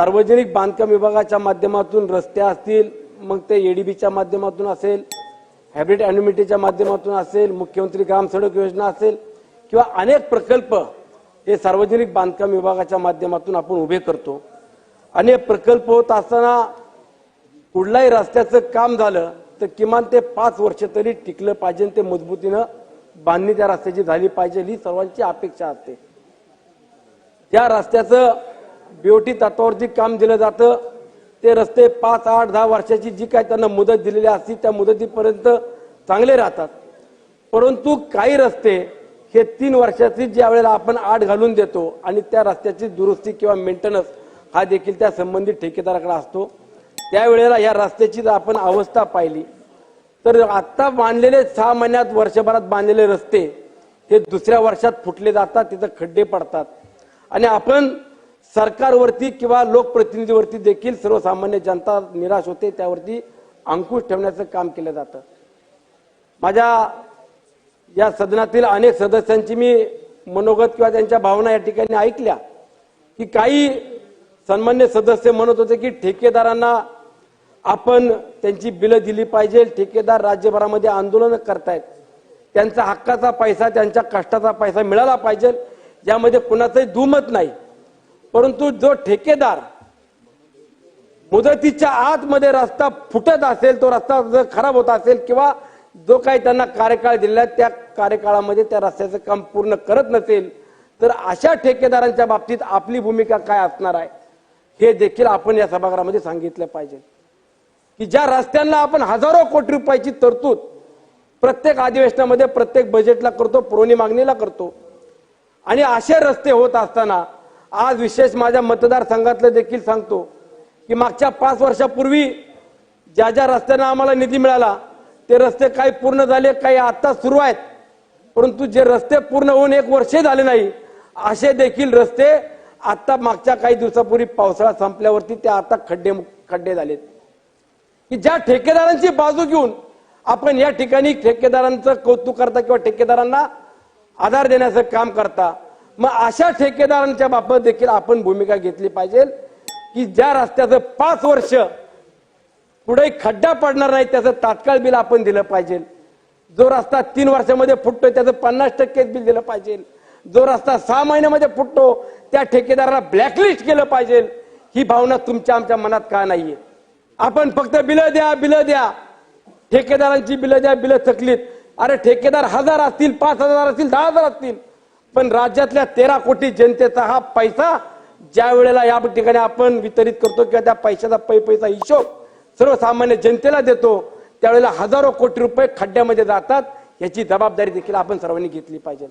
सार्वजनिक बांधकाम विभागाच्या माध्यमातून रस्ते असतील मग ते एडीबीच्या माध्यमातून असेल हॅबिट अॅन्युमिटीच्या माध्यमातून असेल मुख्यमंत्री ग्राम सडक योजना असेल किंवा अनेक प्रकल्प हे सार्वजनिक बांधकाम विभागाच्या माध्यमातून आपण उभे करतो. आणि प्रकल्प होत असताना कुठल्याही रस्त्याचं काम झालं तर किमान ते पाच वर्ष तरी टिकलं पाहिजे ते मजबूतीनं बांधणी त्या रस्त्याची झाली पाहिजे ही सर्वांची अपेक्षा असते. त्या रस्त्याचं बीओटी तत्वावरती काम दिलं जातं ते रस्ते पाच आठ दहा वर्षाची जी काय त्यांना मुदत दिलेली असते त्या मुदतीपर्यंत चांगले राहतात. परंतु काही रस्ते हे तीन वर्षाची ज्या वेळेला आपण आठ घालून देतो आणि त्या रस्त्याची दुरुस्ती किंवा मेंटेनन्स हा देखील त्या संबंधित ठेकेदाराकडे असतो त्यावेळेला या रस्त्याची जर आपण अवस्था पाहिली तर आत्ता बांधलेले सहा महिन्यात वर्षभरात बांधलेले रस्ते हे दुसऱ्या वर्षात फुटले जातात तिथं खड्डे पडतात. आणि आपण सरकारवरती किंवा लोकप्रतिनिधीवरती देखील सर्वसामान्य जनता निराश होते त्यावरती अंकुश ठेवण्याचं काम केलं जातं. माझ्या या सदनातील अनेक सदस्यांची मी मनोगत किंवा त्यांच्या भावना या ठिकाणी ऐकल्या की काही सन्मान्य सदस्य म्हणत होते की ठेकेदारांना आपण त्यांची बिलं दिली पाहिजे ठेकेदार राज्यभरामध्ये आंदोलन करतायत. त्यांचा हक्काचा पैसा त्यांच्या कष्टाचा पैसा मिळाला पाहिजे यामध्ये कुणाचंही दुमत नाही. परंतु जो ठेकेदार मुदतीच्या आतमध्ये रस्ता फुटत असेल तो रस्ता जर खराब होत असेल किंवा जो काही त्यांना कार्यकाळ दिलेला त्या कार्यकाळामध्ये त्या रस्त्याचं काम पूर्ण करत नसेल तर अशा ठेकेदारांच्या बाबतीत आपली भूमिका काय असणार आहे? हे देखील आपण या सभागृहामध्ये सांगितलं पाहिजे. की ज्या रस्त्यांना आपण हजारो कोटी रुपयाची तरतूद प्रत्येक अधिवेशनामध्ये प्रत्येक बजेटला करतो पुरवणी मागणीला करतो आणि असे रस्ते होत असताना आज विशेष माझ्या मतदारसंघातलं देखील सांगतो की मागच्या पाच वर्षापूर्वी ज्या ज्या रस्त्यांना आम्हाला निधी मिळाला ते रस्ते काही पूर्ण झाले काही आत्ता सुरू आहेत. परंतु जे रस्ते पूर्ण होऊन एक वर्ष झाले नाही असे देखील रस्ते आत्ता मागच्या काही दिवसापूर्वी पावसाळा संपल्यावरती ते आता खड्डे खड्डे झालेत. की ज्या ठेकेदारांची बाजू घेऊन आपण या ठिकाणी ठेकेदारांचं कौतुक करता किंवा ठेकेदारांना आधार देण्याचं काम करता मग अशा ठेकेदारांच्या बाबत देखील आपण भूमिका घेतली पाहिजे की ज्या रस्त्याचं पाच वर्ष पुढे खड्डा पडणार नाही त्याचं तात्काळ बिल आपण दिलं पाहिजे. जो रस्ता तीन वर्षामध्ये फुटतोय त्याचं पन्नास टक्के बिल दिलं पाहिजे. जो रस्ता सहा महिन्यामध्ये फुटतो त्या ठेकेदाराला ब्लॅकलिस्ट केलं पाहिजे. ही भावना तुमच्या आमच्या मनात का नाहीये? आपण फक्त बिलं द्या बिलं द्या. ठेकेदारांची बिलं द्या बिलं थकलीत. अरे ठेकेदार हजार असतील पाच हजार असतील दहा हजार असतील. पण राज्यातल्या तेरा कोटी जनतेचा हा पैसा ज्या वेळेला या ठिकाणी आपण वितरित करतो किंवा त्या पैशाचा पै पैसा हिशोब सर्वसामान्य जनतेला देतो त्यावेळेला हजारो कोटी रुपये खड्ड्यामध्ये जातात याची जबाबदारी देखील आपण सर्वांनी घेतली पाहिजे.